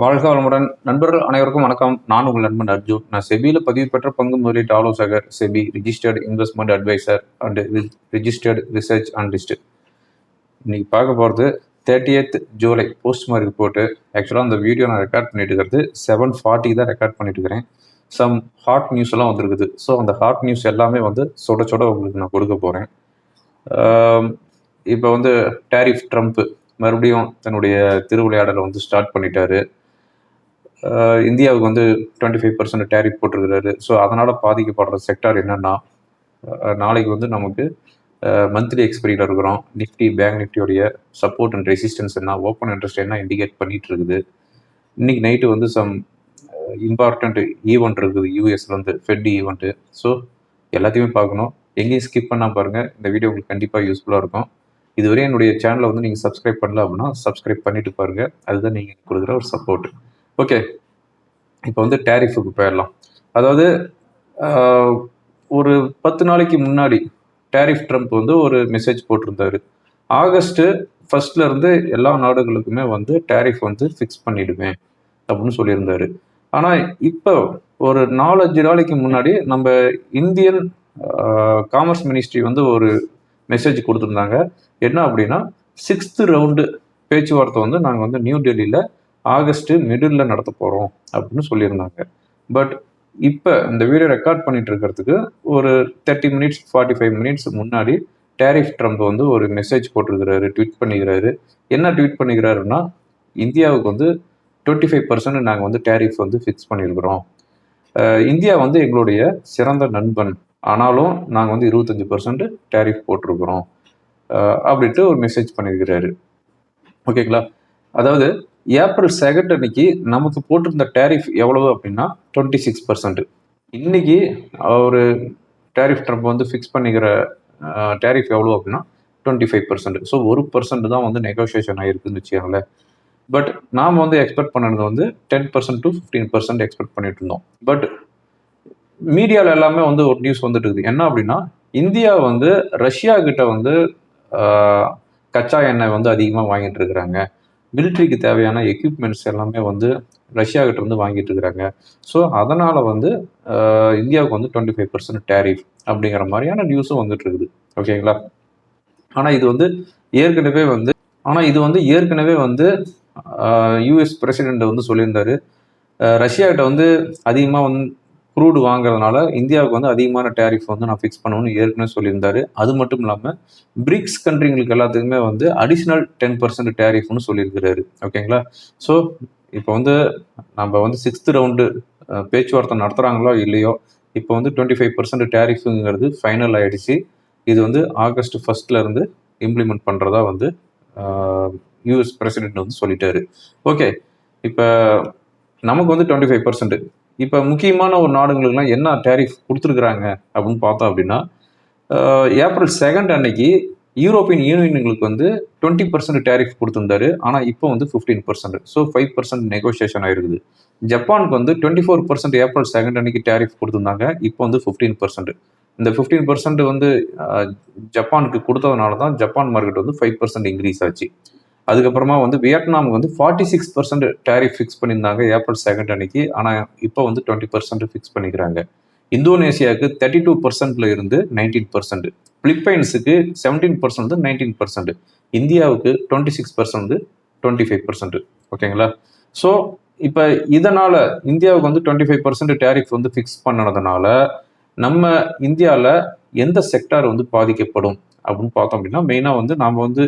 வாழ்க வளமுடன். நண்பர்கள் அனைவருக்கும் வணக்கம். நான் உங்கள் நண்பன் அர்ஜுன். நான் செபியில் பதிவு பெற்ற பங்கு முதலீட்டு ஆலோசகர் SEBI registered investment advisor and registered research analyst இன்னைக்கு பார்க்க போகிறது thirtieth July post market report ஆக்சுவலாக அந்த வீடியோ நான் ரெக்கார்ட் பண்ணிட்டு இருக்கிறது செவன் ஃபார்ட்டி தான் ரெக்கார்ட் பண்ணிட்டு இருக்கிறேன். சம் ஹாட் நியூஸ் எல்லாம் வந்திருக்குது. ஸோ அந்த ஹாட் நியூஸ் எல்லாமே வந்து சுட சுட உங்களுக்கு நான் கொடுக்க போகிறேன் இப்போ வந்து டேரிஃப் ட்ரம்ப் மறுபடியும் தன்னுடைய திருவிளையாடலை வந்து ஸ்டார்ட் பண்ணிட்டாரு. இந்தியாவுக்கு வந்து டுவெண்ட்டி ஃபைவ் பர்சன்ட் டேரிஃப் போட்டிருக்கிறாரு. ஸோ அதனால் பாதிக்கப்படுற செக்டார் என்னென்னா நாளைக்கு வந்து நமக்கு மந்த்லி எக்ஸ்பைரியில் இருக்கிறோம். நிஃப்டி பேங்க் நிஃப்டியோடைய சப்போர்ட் அண்ட் ரெசிஸ்டன்ஸ் என்ன ஓப்பன் இன்ட்ரெஸ்ட் என்ன இண்டிகேட் பண்ணிட்டு இருக்குது இன்னைக்கு நைட்டு வந்து சம் இம்பார்ட்டண்ட் ஈவெண்ட் இருக்குது யூஎஸ்லேருந்து ஃபெட் ஈவெண்ட்டு ஸோ எல்லாத்தையுமே பார்க்கணும். எங்கேயும் ஸ்கிப் பண்ணால் பாருங்கள் இந்த வீடியோ உங்களுக்கு கண்டிப்பாக யூஸ்ஃபுல்லாக இருக்கும். இதுவரை என்னுடைய சேனலை வந்து நீங்கள் சப்ஸ்கிரைப் பண்ணல அப்படின்னா சப்ஸ்கிரைப் பண்ணிட்டு பாருங்கள் அதுதான் நீங்கள் கொடுக்குற ஒரு சப்போர்ட் ஓகே. இப்போ வந்து டேரிஃபுக்கு போயிடலாம். அதாவது ஒரு பத்து நாளைக்கு முன்னாடி டேரிஃப் ட்ரம்ப் வந்து ஒரு மெசேஜ் போட்டிருந்தாரு. ஆகஸ்ட்டு ஃபர்ஸ்ட்ல இருந்து எல்லா நாடுகளுக்குமே வந்து டேரிஃப் வந்து ஃபிக்ஸ் பண்ணிடுவேன் அப்படின்னு சொல்லியிருந்தாரு. ஆனால் இப்போ ஒரு நாலஞ்சு நாளைக்கு முன்னாடி நம்ம இந்தியன் காமர்ஸ் மினிஸ்ட்ரி வந்து ஒரு மெசேஜ் கொடுத்துருந்தாங்க. என்ன அப்படின்னா சிக்ஸ்த்து ரவுண்டு பேச்சுவார்த்தை வந்து நாங்கள் வந்து நியூ டெல்லியில் ஆகஸ்ட் மிடில் நடத்த போகிறோம் அப்படின்னு சொல்லியிருந்தாங்க. பட் இப்போ இந்த வீடியோ ரெக்கார்ட் பண்ணிட்டு இருக்கிறதுக்கு ஒரு thirty minutes forty five minutes முன்னாடி டேரிஃப் ட்ரம்ப் வந்து ஒரு மெசேஜ் போட்டிருக்கிறாரு ட்வீட் பண்ணிக்கிறாரு. என்ன ட்வீட் பண்ணிக்கிறாருன்னா இந்தியாவுக்கு வந்து டுவெண்ட்டி ஃபைவ் பர்சன்ட் நாங்கள் வந்து டேரிஃப் வந்து ஃபிக்ஸ் பண்ணியிருக்கிறோம். இந்தியா வந்து எங்களுடைய சிறந்த நண்பன். ஆனாலும் நாங்கள் வந்து இருபத்தஞ்சி பர்சன்ட் டேரிஃப் போட்டிருக்கிறோம். அப்படின்ட்டு ஒரு மெசேஜ் பண்ணியிருக்கிறாரு. ஓகேங்களா அதாவது ஏப்ரல் செகண்ட் அன்னைக்கு நமக்கு போட்டிருந்த டேரிஃப் எவ்வளவு அப்படின்னா டுவெண்ட்டி சிக்ஸ் பர்சன்ட் இன்னைக்கு ஒரு டேரிஃப் ட்ரம்ப் வந்து ஃபிக்ஸ் பண்ணிக்கிற டேரிஃப் எவ்வளோ அப்படின்னா டுவெண்ட்டி ஃபைவ் பர்சன்ட் ஸோ ஒரு பர்சன்ட் தான் வந்து நெகோசியேஷன் ஆகிருக்குன்னு வச்சுக்கோங்களேன் பட் நாம் வந்து எக்ஸ்பெக்ட் பண்ணது வந்து ten percent to fifteen percent expect பண்ணிட்டு இருந்தோம். பட் மீடியாவில் எல்லாமே வந்து ஒரு நியூஸ் வந்துட்டு இருக்குது. என்ன அப்படின்னா இந்தியா வந்து ரஷ்யா கிட்ட வந்து கச்சா எண்ணெய் வந்து அதிகமாக வாங்கிட்டு இருக்கிறாங்க. மிலிட்ரிக்கு தேவையான எக்யூப்மெண்ட்ஸ் எல்லாமே வந்து ரஷ்யா கிட்ட இருந்து வாங்கிட்டு இருக்கிறாங்க. ஸோ அதனால வந்து இந்தியாவுக்கு வந்து டுவெண்ட்டி ஃபைவ் பர்சன்ட் டேரிஃப் அப்படிங்கிற மாதிரியான நியூஸும் வந்துட்டு இருக்குது. ஓகேங்களா? ஆனால் இது வந்து ஏற்கனவே வந்து ஆனால் இது வந்து ஏற்கனவே வந்து யூஎஸ் பிரசிடென்ட் வந்து சொல்லியிருந்தாரு. ரஷ்யா கிட்ட வந்து அதிகமாக வந்து க்ரூடு வாங்குறதுனால இந்தியாவுக்கு வந்து அதிகமான டேரிஃப் வந்து நான் ஃபிக்ஸ் பண்ணணும்னு ஏற்கனவே சொல்லியிருந்தாரு. அது மட்டும் இல்லாமல் பிரிக்ஸ் கண்ட்ரிங்களுக்கு எல்லாத்துக்குமே வந்து அடிஷ்னல் டென் பர்சன்ட் டேரிஃப்னு சொல்லியிருக்கிறாரு. ஓகேங்களா ஸோ இப்போ வந்து நம்ம வந்து சிக்ஸ்த் ரவுண்டு பேச்சுவார்த்தை நடத்துகிறாங்களோ இல்லையோ இப்போ வந்து டுவெண்ட்டி ஃபைவ் பர்சன்ட் டேரிஃபுங்கிறது ஃபைனல் ஆகிடுச்சு இது வந்து ஆகஸ்ட் ஃபஸ்ட்லேருந்து இம்ப்ளிமெண்ட் பண்ணுறதா வந்து யூஎஸ் பிரசிடென்ட் வந்து சொல்லிட்டாரு. ஓகே இப்போ நமக்கு வந்து டுவெண்ட்டி ஃபைவ் பர்சன்ட் இப்போ முக்கியமான ஒரு நாடுகளுக்கெல்லாம் என்ன டேரிஃப் கொடுத்துருக்குறாங்க அப்படின்னு பார்த்தோம் அப்படின்னா ஏப்ரல் செகண்ட் அன்னைக்கு யூரோப்பியன் யூனியனுங்களுக்கு வந்து டுவெண்ட்டி பர்சன்ட் டேரிஃப் கொடுத்துருந்தாரு. ஆனால் இப்போ வந்து fifteen percent so five percent negotiation ஆயிருக்குது. ஜப்பானுக்கு வந்து twenty four percent April second அன்னைக்கு டேரிஃப் கொடுத்துருந்தாங்க. இப்போ வந்து ஃபிஃப்டீன் பர்சன்ட் இந்த ஃபிஃப்டீன் பர்சன்ட் வந்து ஜப்பானுக்கு கொடுத்ததுனால தான் ஜப்பான் மார்க்கெட் வந்து ஃபைவ் பர்சன்ட் இன்க்ரீஸ் ஆச்சு. அதுக்கப்புறமா வந்து வியட்நாம் வந்து forty six percent tariff fix பண்ணியிருந்தாங்க ஏப்ரல் செகண்ட் அன்னைக்கு. ஆனால் இப்போ வந்து டுவெண்ட்டி பர்சன்ட் ஃபிக்ஸ் பண்ணிக்கிறாங்க. இந்தோனேஷியாவுக்கு தேர்ட்டி டூ பர்சன்ட்ல இருந்து நைன்டீன் பர்சன்ட் பிலிப்பைன்ஸுக்கு செவன்டீன் பர்சன்ட் நைன்டீன் பர்சன்ட் இந்தியாவுக்கு twenty six percent twenty five percent ஓகேங்களா? ஸோ இப்போ இதனால் இந்தியாவுக்கு வந்து டுவெண்ட்டி ஃபைவ் பர்சன்ட் டேரிஃப் வந்து ஃபிக்ஸ் பண்ணதுனால நம்ம இந்தியாவில் எந்த செக்டார் வந்து பாதிக்கப்படும் அப்படின்னு பார்த்தோம் அப்படின்னா மெயினாக வந்து நாம் வந்து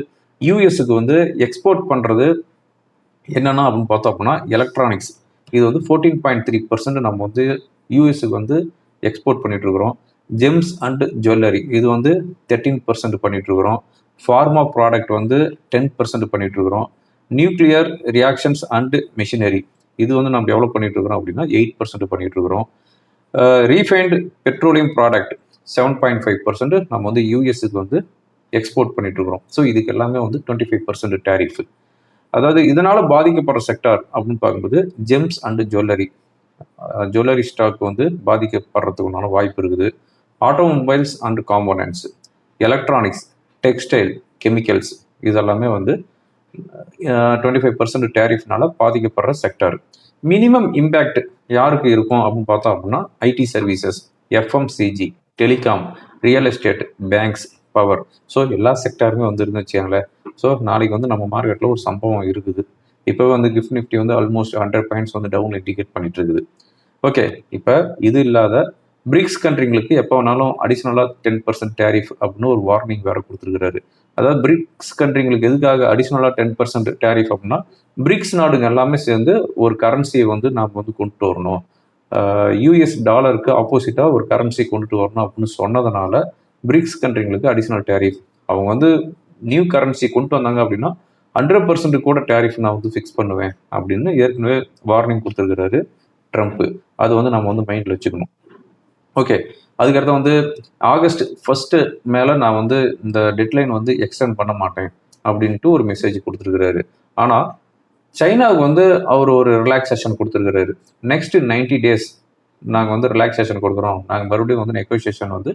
யூஎஸ்க்கு வந்து எக்ஸ்போர்ட் பண்ணுறது என்னென்னா அப்படின்னு பார்த்தோம் அப்படின்னா எலக்ட்ரானிக்ஸ் இது வந்து ஃபோர்டீன் பாயிண்ட் த்ரீ பர்சன்ட் நம்ம வந்து யூஎஸ்க்கு வந்து எக்ஸ்போர்ட் பண்ணிகிட்ருக்குறோம் ஜெம்ஸ் அண்ட் ஜுவல்லரி இது வந்து தேர்ட்டீன் பர்சன்ட் பண்ணிகிட்ருக்குறோம் ஃபார்மா ப்ராடக்ட் வந்து டென் பர்சன்ட் பண்ணிகிட்ருக்குறோம் நியூக்ளியர் ரியாக்ஷன்ஸ் அண்டு மிஷினரி இது வந்து நம்ம எவ்வளோ பண்ணிகிட்ருக்குறோம் அப்படின்னா எயிட் பர்சன்ட் பண்ணிகிட்ருக்குறோம் இருக்கிறோம். Refined petroleum product seven point five percent நம்ம வந்து யூஎஸ்க்கு வந்து எக்ஸ்போர்ட் பண்ணிட்டு இருக்கிறோம் ஸோ இதுக்கு எல்லாமே வந்து டுவெண்ட்டி ஃபைவ் பர்சன்ட் டேரிஃப் அதாவது இதனால் பாதிக்கப்படுற செக்டார் அப்படின்னு பார்க்கும்போது gems and jewellery jewellery stock வந்து பாதிக்கப்படுறதுக்குனால வாய்ப்பு இருக்குது. Automobiles and components electronics textile chemicals இதெல்லாமே வந்து டுவெண்ட்டி ஃபைவ் பர்சன்ட் டேரிஃப்னால பாதிக்கப்படுற செக்டார் மினிமம் இம்பேக்ட் யாருக்கு இருக்கும் அப்படின்னு பார்த்தோம் அப்படின்னா IT services FMCG telecom real estate banks power so எல்லா செக்டாருமே வந்துருந்து வச்சுக்கோங்களேன். ஸோ நாளைக்கு வந்து நம்ம மார்க்கெட்டில் ஒரு சம்பவம் இருக்குது. இப்போ வந்து கிஃப்ட் நிஃப்டி வந்து ஆல்மோஸ்ட் ஹண்ட்ரட் பாயிண்ட்ஸ் வந்து டவுன் இண்டிகேட் பண்ணிட்டு இருக்குது ஓகே இப்போ இது இல்லாத பிரிக்ஸ் கண்ட்ரிங்களுக்கு எப்போ வேணாலும் அடிஷ்னலாக டென் பர்சன்ட் டேரிஃப் அப்படின்னு ஒரு வார்னிங் வேறு கொடுத்துருக்காரு அதாவது பிரிக்ஸ் கண்ட்ரிங்களுக்கு எதுக்காக அடிஷ்னலாக டென் பர்சன்ட் டேரிஃப் அப்படின்னா பிரிக்ஸ் நாடுங்க எல்லாமே சேர்ந்து ஒரு கரன்சியை வந்து நாம் வந்து கொண்டுட்டு வரணும். யூஎஸ் டாலருக்கு ஆப்போசிட்டாக ஒரு கரன்சி கொண்டுட்டு வரணும் அப்படின்னு சொன்னதுனால பிரிக்ஸ் கண்ட்ரிங்களுக்கு அடிஷ்னல் டேரிஃப் அவங்க வந்து நியூ கரன்சி கொண்டு வந்தாங்க அப்படின்னா ஹண்ட்ரட் பர்சன்ட் கூட டேரிஃப் நான் வந்து ஃபிக்ஸ் பண்ணுவேன் அப்படின்னு ஏற்கனவே வார்னிங் கொடுத்துருக்கிறாரு ட்ரம்ப்பு அது வந்து நம்ம வந்து மைண்டில் வச்சுக்கணும். ஓகே அதுக்கடுத்து வந்து ஆகஸ்ட் ஃபஸ்ட்டு மேலே நான் வந்து இந்த டெட்லைன் வந்து எக்ஸ்டெண்ட் பண்ண மாட்டேன் அப்படின்ட்டு ஒரு மெசேஜ் கொடுத்துருக்கிறாரு. ஆனால் சைனாவுக்கு வந்து அவர் ஒரு ரிலாக்ஸேஷன் கொடுத்துருக்கிறாரு. நெக்ஸ்ட் நைன்டி டேஸ் நாங்கள் வந்து ரிலாக்ஸேஷன் கொடுக்குறோம். நாங்கள் மறுபடியும் வந்து நெகோசியேஷன் வந்து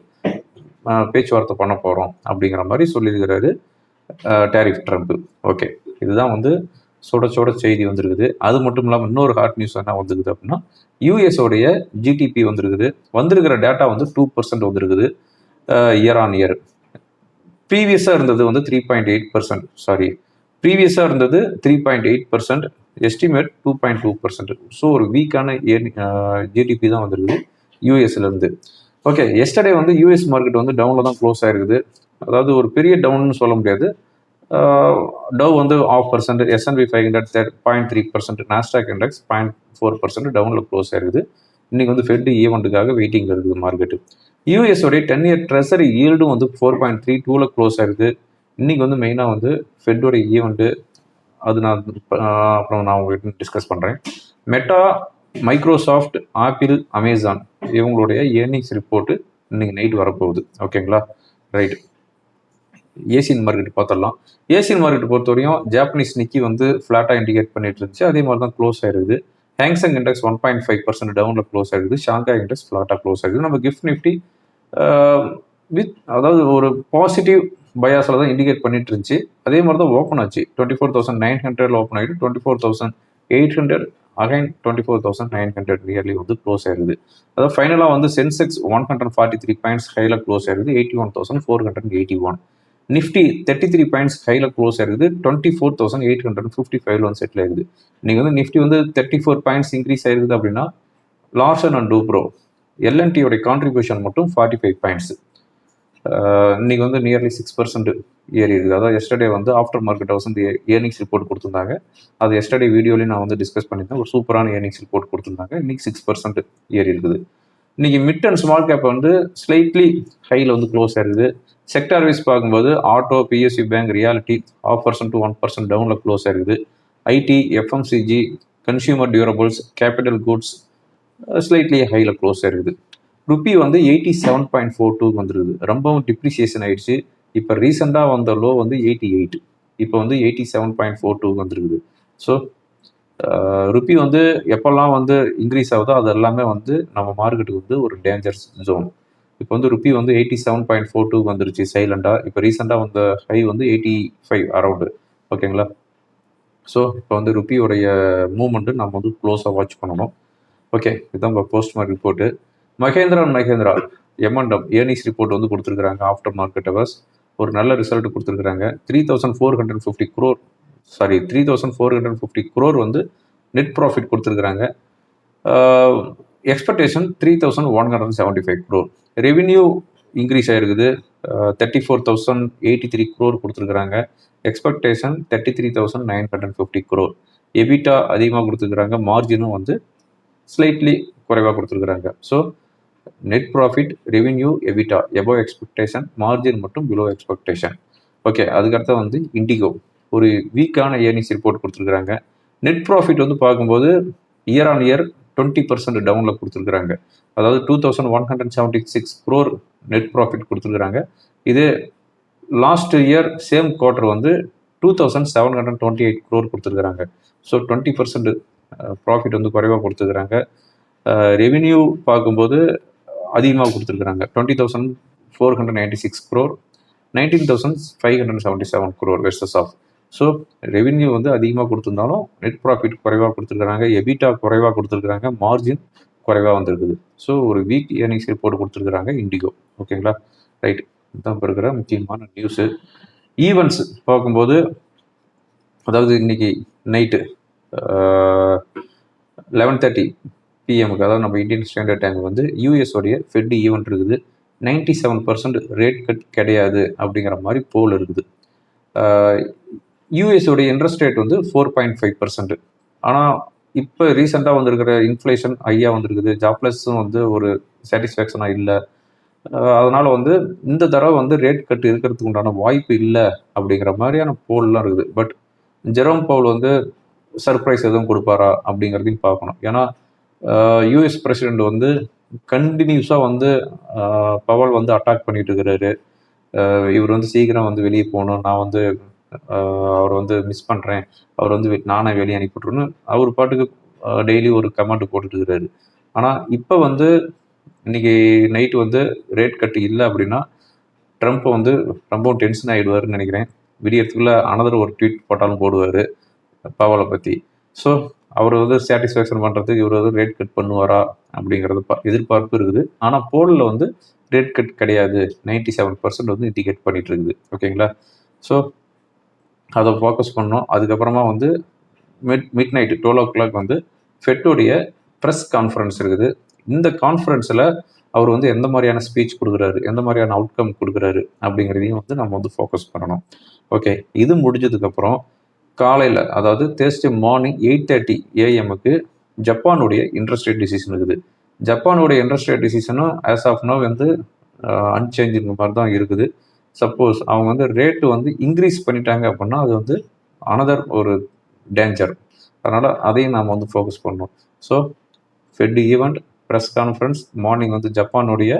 பேச்சுவார்த்தை பண்ண போகிறோம் அப்படிங்கிற மாதிரி சொல்லியிருக்கிறாரு டேரிஃப் ட்ரம்ப். ஓகே. இதுதான் வந்து சுட சுட செய்தி வந்திருக்குது. அது மட்டும் இல்லாமல் இன்னொரு ஹாட் நியூஸ் என்ன வந்துருக்குது அப்படின்னா யூஎஸோடைய ஜிடிபி வந்திருக்குது. வந்திருக்கிற டேட்டா வந்து டூ பர்சன்ட் வந்திருக்குது. இயர் ஆன் இயர் ப்ரீவியஸாக இருந்தது வந்து three point eight percent sorry ப்ரீவியஸாக இருந்தது three point eight percent estimate two point two percent so ஒரு வீக்கான ஜிடிபி தான் வந்திருக்குது. யூஎஸ்லேருந்து ஓகே எஸ்டர்டே வந்து யூஎஸ் மார்க்கெட் வந்து டவுனில் தான் க்ளோஸ் ஆயிருக்குது. அதாவது ஒரு பெரிய டவுன்னு சொல்ல முடியாது. டவ் வந்து half percent S&P five hundred point three percent Nasdaq index point four percent டவுனில் க்ளோஸ் ஆயிருக்குது. இன்றைக்கி வந்து ஃபெட் ஈவெண்ட்டுக்காக வெயிட்டிங் இருக்குது மார்க்கெட்டு யூஎஸோடைய டென் இயர் ட்ரெஸரி ஈல்டும் வந்து ஃபோர் பாயிண்ட் த்ரீ டூவில் க்ளோஸ் ஆயிருக்குது. இன்றைக்கி வந்து மெயினாக வந்து ஃபெட்டோட ஈவெண்ட்டு e அது நான் அப்புறம் நான் உங்கள்கிட்ட டிஸ்கஸ் பண்ணுறேன் மெட்டா மைக்ரோசாஃப்ட் ஆப்பிள் அமேசான் இவங்களுடைய ஏர்னிங்ஸ் ரிப்போர்ட்டு இன்னைக்கு நைட் வரப்போகுது. ஓகேங்களா ரைட் ஏசியன் மார்க்கெட் பார்த்துடலாம். ஏசியன் மார்க்கெட் பொறுத்தவரையும் ஜாப்பனீஸ் நிக்கி வந்து ஃப்ளாட்டாக இண்டிகேட் பண்ணிட்டு இருந்துச்சு. அதே மாதிரி தான் க்ளோஸ் ஆயிருக்குது. Hang Seng index one point five percent டவுனில் க்ளோஸ் ஆயிருக்குது. ஷாங்காய் இண்டெக்ஸ் ஃப்ளாட்டாக க்ளோஸ் ஆயிருக்குது. நம்ம கிஃப்ட் நிஃப்டி வித் அதாவது ஒரு பாசிட்டிவ் பயாஸில் தான் இண்டிகேட் பண்ணிட்டு இருந்துச்சு. அதே மாதிரி தான் ஓப்பன் ஆச்சு. டுவெண்ட்டி ஃபோர் தௌசண்ட் நைன் ஹண்ட்ரட்ல ஓப்பன் ஆகிட்டு twenty four thousand eight hundred again twenty four thousand nine hundred nearly வந்து க்ளோஸ் ஆயிருது. அதாவது ஃபைனலாக வந்து Sensex one hundred forty three points ஹையில் க்ளோஸ் ஆயிருது. Eighty one thousand four hundred eighty one Nifty thirty three points ஹைல close ஆயிருது. Twenty four thousand eight hundred fifty ஃபைவ்ல வந்து செட்டில் ஆயிருது. நீங்கள் வந்து நிஃப்டி வந்து தேர்ட்டி ஃபோர் பாயிண்ட்ஸ் இன்க்ரீஸ் ஆயிருக்குது அப்படின்னா லார்சன் அண்ட் டூப்ரோ எல்என்டியோட கான்ட்ரிபியூஷன் மட்டும் ஃபார்ட்டி ஃபைவ் பாயிண்ட்ஸ் இன்னைக்கு வந்து நியர்லி சிக்ஸ் பர்சன்ட் ஏறி இருக்குது அதாவது எஸ்டர்டே வந்து ஆஃப்டர் மார்க்கெட் ஹவுஸ் வந்து ஏர்னிங்ஸ் ரிப்போர்ட் கொடுத்துருந்தாங்க. அது எஸ்டர்டே வீடியோலையும் நான் வந்து டிஸ்கஸ் பண்ணியிருந்தேன். ஒரு சூப்பரான ஏர்னிங்ஸ் ரிப்போர்ட் கொடுத்துருந்தாங்க. இன்னைக்கு சிக்ஸ் பர்சன்ட் ஏறி இருக்குது இன்னைக்கு மிட் அண்ட் ஸ்மால் கேப் வந்து ஸ்லைட்லி ஹையில் வந்து க்ளோஸ் ஆயிருக்குது. செக்டார் வைஸ் பார்க்கும்போது auto PSU bank reality half percent to one percent டவுனில் க்ளோஸ் ஆயிருக்குது. IT FMCG consumer durables capital goods slightly ஹையில் க்ளோஸ் ஆயிருக்குது. ருப்பி வந்து eighty seven point four two வந்துருது. ரொம்பவும் டிப்ரிசியேஷன் ஆயிடுச்சு. இப்போ ரீசெண்டாக வந்த லோ வந்து எயிட்டி எயிட். இப்போ வந்து eighty seven point four two வந்துருக்குது. ஸோ ருப்பி வந்து எப்போல்லாம் வந்து இன்க்ரீஸ் ஆகுதோ அது எல்லாமே வந்து நம்ம மார்க்கெட்டுக்கு வந்து ஒரு டேஞ்சர் ஜோன் இப்போ வந்து ருப்பி வந்து eighty seven point four two வந்துருச்சு சைலண்டாக இப்போ ரீசெண்டாக வந்த ஹை வந்து எயிட்டி ஃபைவ் அரௌண்டு ஓகேங்களா? ஸோ இப்போ வந்து ருப்பியோடைய மூமெண்ட்டு நம்ம வந்து க்ளோஸாக வாட்ச் பண்ணணும். ஓகே இதுதான் இப்போ post market report Mahindra. And Mahindra momentum earnings report வந்து கொடுத்துருக்காங்க ஆஃப்டர் மார்க்கெட் அவர்ஸ் ஒரு நல்ல ரிசல்ட் கொடுத்துருக்காங்க three thousand four hundred fifty crore sorry three thousand four hundred fifty crore வந்து நெட் ப்ராஃபிட் கொடுத்துருக்குறாங்க. Expectation three thousand one hundred seventy five crore revenue increase ஆகிருக்குது thirty four thousand eighty three crore கொடுத்துருக்குறாங்க. Expectation thirty three thousand nine hundred fifty crore EBITDA அதிகமாக கொடுத்துருக்குறாங்க மார்ஜினும் வந்து slightly குறைவாக கொடுத்துருக்குறாங்க. So net profit revenue EBITDA above expectation margin மட்டும் below expectation okay அதுக்கடுத்து வந்து இண்டிகோ ஒரு வீக்கான ஏர்னிங்ஸ் ரிப்போர்ட் கொடுத்துருக்குறாங்க. நெட் ப்ராஃபிட் வந்து பார்க்கும்போது year on year twenty percent டவுனில் கொடுத்துருக்குறாங்க. அதாவது two thousand one hundred seventy six crore net profit கொடுத்துருக்குறாங்க. இது லாஸ்ட் இயர் சேம் குவார்ட்டர் வந்து two thousand seven hundred twenty eight crore கொடுத்துருக்குறாங்க ஸோ டுவெண்ட்டி பர்சன்ட் ப்ராஃபிட் வந்து குறைவாக கொடுத்துருக்குறாங்க. ரெவின்யூ பார்க்கும்போது அதிகமாக கொடுத்துருக்குறாங்க. Twenty thousand four hundred ninety six crore nineteen thousand five hundred seventy seven crore versus of so revenue வந்து அதிகமாக கொடுத்துருந்தாலும் நெட் ப்ராஃபிட் குறைவாக கொடுத்துருக்குறாங்க. எபிட்டா குறைவாக கொடுத்துருக்குறாங்க. மார்ஜின் குறைவாக வந்திருக்குது. ஸோ ஒரு வீக் ஏர்னிங்ஸ் ரிப்போர்ட் கொடுத்துருக்குறாங்க இண்டிகோ ஓகேங்களா ரைட் இதுதான் இப்போ இருக்கிற முக்கியமான நியூஸு ஈவெண்ட்ஸ் பார்க்கும்போது அதாவது இன்னைக்கு நைட்டு லெவன் தேர்ட்டி பிஎம்க்கு அதாவது நம்ம இந்தியன் ஸ்டாண்டர்ட் டைம் வந்து யூஎஸோடைய ஃபெட் ஈவெண்ட் இருக்குது. Ninety seven percent rate cut கிடையாது அப்படிங்கிற மாதிரி போல் இருக்குது. யூஎஸோடைய இன்ட்ரெஸ்ட் ரேட் வந்து ஃபோர் பாயிண்ட் ஃபைவ் பர்சன்ட் ஆனால் இப்போ ரீசெண்டாக வந்திருக்கிற இன்ஃப்ளேஷன் ஹையாக வந்திருக்குது. ஜாப்லெஸ்ஸும் வந்து ஒரு சாட்டிஸ்ஃபேக்ஷனாக இல்லை. அதனால் வந்து இந்த தடவை வந்து ரேட் கட் இருக்கிறதுக்கு உண்டான வாய்ப்பு இல்லை அப்படிங்கிற மாதிரியான போல்லாம் இருக்குது. பட் ஜெரோம் பவுல் வந்து சர்ப்ரைஸ் எதுவும் கொடுப்பாரா அப்படிங்கிறதையும் பார்க்கணும். ஏன்னா யூஎஸ் பிரசிடெண்ட் வந்து கண்டினியூஸாக வந்து பவல் வந்து அட்டாக் பண்ணிட்டு இருக்கிறாரு இவர் வந்து சீக்கிரம் வந்து வெளியே போகணும். நான் வந்து அவர் வந்து மிஸ் பண்ணுறேன் அவர் வந்து நானே வெளியே அனுப்பிவிட்ருன்னு அவர் பாட்டுக்கு டெய்லி ஒரு கமெண்ட் போட்டுட்டு இருக்கிறாரு ஆனால் இப்போ வந்து இன்னைக்கு நைட்டு வந்து ரேட் கட்டு இல்லை அப்படின்னா ட்ரம்ப் வந்து ரொம்பவும் டென்ஷன் ஆகிடுவாருன்னு நினைக்கிறேன். விடியறதுக்குள்ளே அனதர் ஒரு ட்வீட் போட்டாலும் போடுவார் பவலை பற்றி ஸோ அவர் வந்து சாட்டிஸ்ஃபேக்ஷன் பண்ணுறதுக்கு இவர் வந்து ரேட் கட் பண்ணுவாரா அப்படிங்கிறது பா எதிர்பார்ப்பு இருக்குது. ஆனால் போலில் வந்து ரேட் கட் கிடையாது. நைன்டி செவன் பர்சன்ட் வந்து இண்டிகேட் பண்ணிட்டு இருக்குது ஓகேங்களா ஸோ அதை ஃபோக்கஸ் பண்ணோம். அதுக்கப்புறமா வந்து mid midnight twelve o'clock வந்து ஃபெட்டோடைய ப்ரெஸ் கான்ஃபரன்ஸ் இருக்குது. இந்த கான்ஃபரன்ஸில் அவர் வந்து எந்த மாதிரியான ஸ்பீச் கொடுக்குறாரு எந்த மாதிரியான அவுட்கம் கொடுக்குறாரு அப்படிங்கிறதையும் வந்து நம்ம வந்து ஃபோக்கஸ் பண்ணணும். ஓகே இது முடிஞ்சதுக்கப்புறம் காலையில் அதாவது தேர்ஸ்டே மார்னிங் எயிட் தேர்ட்டி ஏஎம்முக்கு ஜப்பானுடைய இன்ட்ரெஸ்ட் ரேட் டிசிஷன் இருக்குது. ஜப்பானுடைய இன்ட்ரெஸ்ட் ரேட் டிசிஷனும் ஆஸ் ஆஃப் நோ வந்து அன்சேஞ்சிங் மாதிரி தான் இருக்குது. சப்போஸ் அவங்க வந்து ரேட்டு வந்து இன்க்ரீஸ் பண்ணிட்டாங்க அப்படின்னா அது வந்து அனதர் ஒரு டேஞ்சர் அதனால் அதையும் நாம் வந்து ஃபோக்கஸ் பண்ணோம் so Fed event press conference morning வந்து ஜப்பானுடைய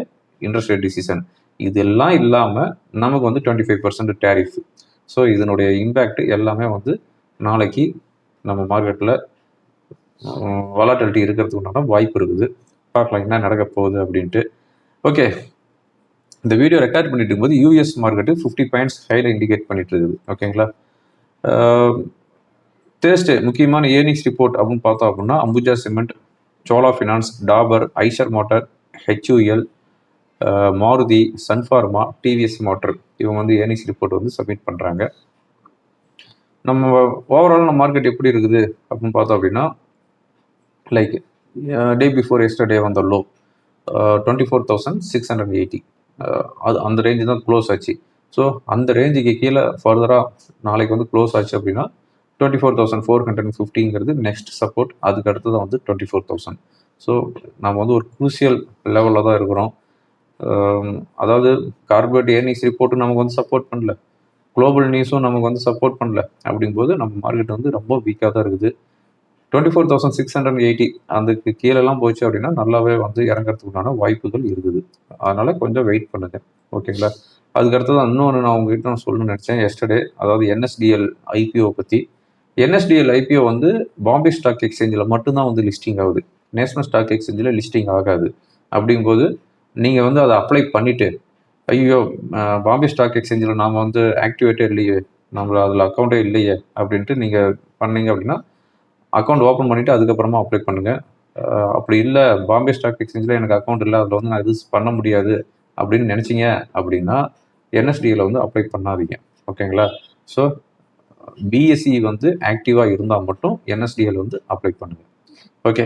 இன்ட்ரெஸ்ட் ரேட் டிசிஷன் இதெல்லாம் இல்லாமல் நமக்கு வந்து twenty five percent tariff so இதனுடைய இம்பேக்ட் எல்லாமே வந்து நாளைக்கு நம்ம மார்க்கெட்டில் வலாட்டிலிட்டி இருக்கிறதுக்கு உண்டான வாய்ப்பு இருக்குது. பார்க்கலாம் என்ன நடக்க போகுது அப்படின்ட்டு. ஓகே இந்த வீடியோ ரெக்கார்ட் பண்ணிட்டு இருக்கும்போது யூஎஸ் மார்க்கெட்டு ஃபிஃப்டி பாயிண்ட்ஸ் ஹையில் இண்டிகேட் பண்ணிட்டு இருக்குது. ஓகேங்களா தேர்ஸ்டே முக்கியமான ஏர்னிங்ஸ் ரிப்போர்ட் அப்படின்னு பார்த்தோம் அப்படின்னா Ambuja cement Chola finance Dabur Eicher motor HUL Maruti Sun Pharma TVS motor. இவங்க வந்து ஏர்னிங்ஸ் ரிப்போர்ட் வந்து சப்மிட் பண்ணுறாங்க நம்ம ஓவரால் நம்ம மார்க்கெட் எப்படி இருக்குது அப்படின்னு பார்த்தோம் அப்படின்னா லைக் டே பிஃபோர் எஸ்டர்டே வந்த low twenty four thousand six hundred eighty அது அந்த ரேஞ்சு தான் க்ளோஸ் ஆச்சு. ஸோ அந்த ரேஞ்சுக்கு கீழே ஃபர்தராக நாளைக்கு வந்து க்ளோஸ் ஆச்சு அப்படின்னா twenty four thousand four hundred ஃபிஃப்டிங்கிறது next support அதுக்கு அடுத்தது வந்து டுவெண்ட்டி ஃபோர் தௌசண்ட் ஸோ நம்ம வந்து ஒரு குரூசியல் லெவலில் தான் இருக்கிறோம். அதாவது கார்பரேட் ஏர்னிங்ஸ் ரிப்போர்ட்டும் நமக்கு வந்து சப்போர்ட் பண்ணல. குளோபல் நியூஸும் நமக்கு வந்து சப்போர்ட் பண்ணல. அப்படிங்கும்போது நம்ம மார்க்கெட் வந்து ரொம்ப வீக்காக தான் இருக்குது. Twenty four thousand six hundred eighty அதுக்கு கீழெல்லாம் போச்சு அப்படின்னா நல்லாவே வந்து இறங்குறதுக்குண்டான வாய்ப்புகள் இருக்குது. அதனால் கொஞ்சம் வெயிட் பண்ணுங்கள் ஓகேங்களா அதுக்கு அடுத்தது இன்னொன்று நான் உங்ககிட்ட நான் சொல்லணும்னு நினச்சேன். எஸ்டர்டே அதாவது என்எஸ்டிஎல் ஐபிஓ பற்றி என்எஸ்டிஎல் ஐபிஓ வந்து பாம்பே ஸ்டாக் எக்ஸ்சேஞ்சில் மட்டும்தான் வந்து லிஸ்டிங் ஆகுது. நேஷனல் ஸ்டாக் எக்ஸ்சேஞ்சில் லிஸ்டிங் ஆகாது. அப்படிங்கும்போது நீங்கள் வந்து அதை அப்ளை பண்ணிவிட்டு ஐயோ பாம்பே ஸ்டாக் எக்ஸ்சேஞ்சில் நாம் வந்து ஆக்டிவேட்டே இல்லையே நம்மள அதில் அக்கௌண்ட்டே இல்லையே அப்படின்ட்டு நீங்கள் பண்ணீங்க அப்படின்னா அக்கௌண்ட் ஓப்பன் பண்ணிவிட்டு அதுக்கப்புறமா அப்ளை பண்ணுங்கள் அப்படி இல்லை பாம்பே ஸ்டாக் எக்ஸ்சேஞ்சில் எனக்கு அக்கௌண்ட் இல்லை அதில் வந்து நான் இது பண்ண முடியாது அப்படின்னு நினச்சிங்க அப்படின்னா என்எஸ்டியில் வந்து அப்ளை பண்ணாதீங்க. ஓகேங்களா? ஸோ பிஎஸ்சி வந்து ஆக்டிவாக இருந்தால் மட்டும் என்எஸ்டிஎல் வந்து அப்ளை பண்ணுங்கள் ஓகே?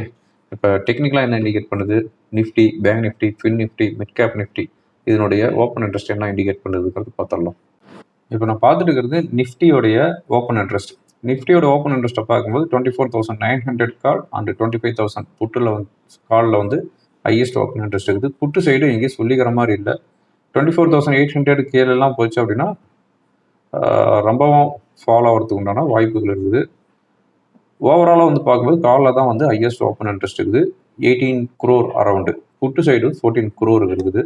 இப்போ டெக்னிக்கலாக என்ன இண்டிகேட் பண்ணுது? Nifty bank Nifty fin Nifty mid cap Nifty இதனுடைய ஓப்பன் இன்ட்ரெஸ்ட் என்ன இண்டிகேட் பண்ணுதுங்கிறது பார்த்துடலாம். இப்போ நான் பார்த்துட்டு இருக்கிறது நிஃப்டியோடைய ஓப்பன் இன்ட்ரெஸ்ட் நிஃப்டியோட ஓப்பன் இன்ட்ரெஸ்ட்டை பார்க்கும்போது twenty four thousand nine hundred call and twenty five thousand புட்டில் வந்து காலில் வந்து ஹையஸ்ட் ஓப்பன் இன்ட்ரெஸ்ட் இருக்குது. புட்டு சைடு எங்கேயும் சொல்லிக்கிற மாதிரி இல்லை. Twenty four thousand eight hundred கீழெல்லாம் போச்சு அப்படின்னா ரொம்பவும் ஃபாலோ ஆகிறதுக்கு உண்டான வாய்ப்புகள் இருக்குது. ஓவராலாக வந்து பார்க்கும்போது காலில் தான் வந்து ஹையஸ்ட் ஓப்பன் இன்ட்ரெஸ்ட் இருக்குது. Eighteen crore around put side fourteen crore இருக்குது.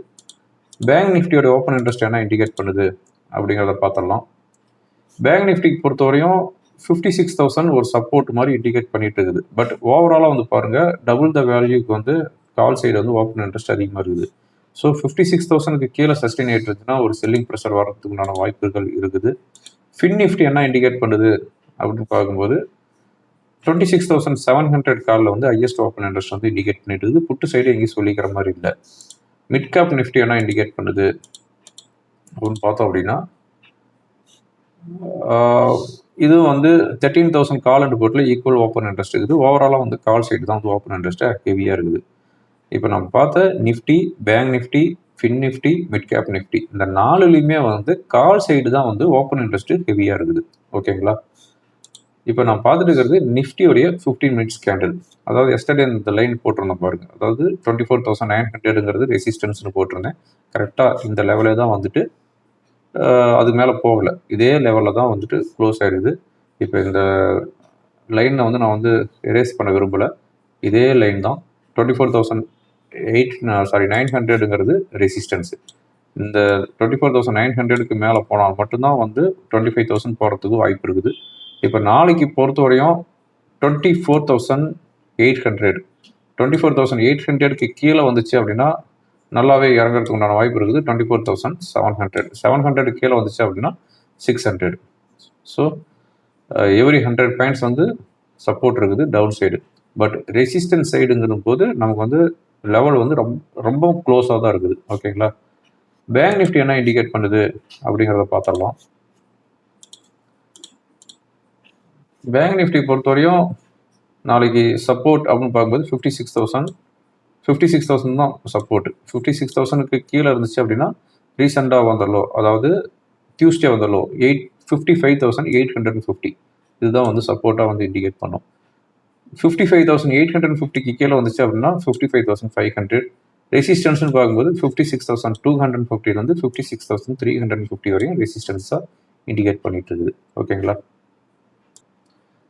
பேங்க் நிஃப்டியோட ஓப்பன் இன்ட்ரெஸ்ட் என்ன இண்டிகேட் பண்ணுது அப்படிங்கிறத பார்த்துடலாம். பேங்க் நிஃப்டிக்கு பொறுத்தவரையும் ஃபிஃப்டி சிக்ஸ் தௌசண்ட் ஒரு சப்போர்ட் மாதிரி இண்டிகேட் பண்ணிட்டு இருக்குது. பட் ஓவராலாக வந்து பாருங்கள் டபுள் த வேல்யூக்கு வந்து கால் சைடு வந்து ஓப்பன் இன்ட்ரெஸ்ட் அதிகமாக இருக்குது. ஸோ ஃபிஃப்டி சிக்ஸ் தௌசண்ட்க்கு கீழே சஸ்டெயின் ஆகிட்டு இருந்துச்சுன்னா ஒரு செல்லிங் ப்ரெஷர் வரதுக்குண்டான வாய்ப்புகள் இருக்குது. ஃபின் நிஃப்டி என்ன இண்டிகேட் பண்ணுது அப்படின்னு பார்க்கும்போது twenty six thousand seven hundred காலில் வந்து ஹையஸ்ட் ஓப்பன் இன்ட்ரெஸ்ட் வந்து இண்டிகேட் பண்ணிட்டு இருக்குது புட்டு சைடு எங்கேயும் சொல்லிக்கிற மாதிரி இல்லை. மிட் கேப் நிஃப்டி என்ன இண்டிகேட் பண்ணுது. அப்படின்னு பார்த்தோம் அப்படின்னா இதுவும் வந்து தேர்ட்டீன் தௌசண்ட் கால் அண்ட் போட்டில் ஈக்குவல் ஓப்பன் இன்ட்ரெஸ்ட் இருக்குது. ஓவராலாக வந்து கால் சைடு தான் வந்து ஓப்பன் இன்ட்ரெஸ்ட்டு ஹெவியாக இருக்குது. இப்போ நம்ம பார்த்த Nifty bank Nifty fin Nifty mid cap Nifty இந்த நாலுலையுமே வந்து கால் சைடு தான் வந்து ஓப்பன் இன்ட்ரெஸ்ட்டு ஹெவியாக இருக்குது. ஓகேங்களா இப்போ நான் பார்த்துட்டு இருக்கிறது நிஃப்டியோடைய ஃபிஃப்டீன் மினிட்ஸ் கேண்டில் அதாவது எஸ்டர்டே இந்த லைன் போட்டிருந்தேன் பாருங்க. அதாவது டுவெண்ட்டி ஃபோர் தௌசண்ட் நைன் ஹண்ட்ரடுங்கிறது ரெசிஸ்டன்ஸ்னு போட்டிருந்தேன். கரெக்டாக இந்த லெவலே தான் வந்துட்டு அது மேலே போகலை. இதே லெவலில் தான் வந்துட்டு க்ளோஸ் ஆயிடுது. இப்போ இந்த லைனை வந்து நான் வந்து எரேஸ் பண்ண விரும்பலை. இதே லைன் தான் twenty four thousand eight sorry nine ஹண்ட்ரடுங்கிறது resistance இந்த டுவெண்ட்டி ஃபோர் தௌசண்ட் நைன் ஹண்ட்ரடுக்கு மேலே போனால் மட்டும்தான் வந்து டுவெண்ட்டி ஃபைவ் தௌசண்ட் போகிறதுக்கு வாய்ப்பு இருக்குது. இப்போ நாளைக்கு பொறுத்த வரையும் twenty four thousand eight hundred twenty four thousand eight ஹண்ட்ரடுக்கு கீழே வந்துச்சு அப்படின்னா நல்லாவே இறங்குறதுக்கு உண்டான வாய்ப்பு இருக்குது. Twenty four thousand seven hundred seven hundred கீழே வந்துச்சு அப்படின்னா six hundred so every hundred points வந்து சப்போர்ட் இருக்குது டவுன் சைடு பட் ரெசிஸ்டன்ஸ் சைடுங்கிற போது நமக்கு வந்து லெவல் வந்து ரொம்ப ரொம்ப க்ளோஸாக தான் இருக்குது. ஓகேங்களா பேங்க் நிஃப்டி என்ன இண்டிகேட் பண்ணுது அப்படிங்கிறத பார்த்துடலாம். பேங்க் நிஃப்டி பொறுத்தவரையும் நாளைக்கு சப்போர்ட் அப்படின்னு பார்க்கும்போது fifty six thousand fifty six thousand தான் சப்போர்ட் ஃபிஃப்டி சிக்ஸ் தௌசண்ட்க்கு கீழே இருந்துச்சு அப்படின்னா ரீசெண்டாக வந்தலோ அதாவது Tuesday வந்தலோ eight fifty five thousand eight hundred fifty இதுதான் வந்து சப்போர்ட்டாக வந்து இண்டிகேட் பண்ணும். Fifty five thousand eight hundred ஃபிஃப்டிக்கு கீழே வந்துச்சு அப்படின்னா fifty five thousand five hundred ரெசிஸ்டன்ஸ்னு பார்க்கும்போது fifty six thousand two hundred ஃபிஃப்டிலேருந்து fifty six thousand three hundred fifty வரையும் ரெசிஸ்டன்ஸாக இண்டிகேட் பண்ணிட்டு இருக்குது. ஓகேங்களா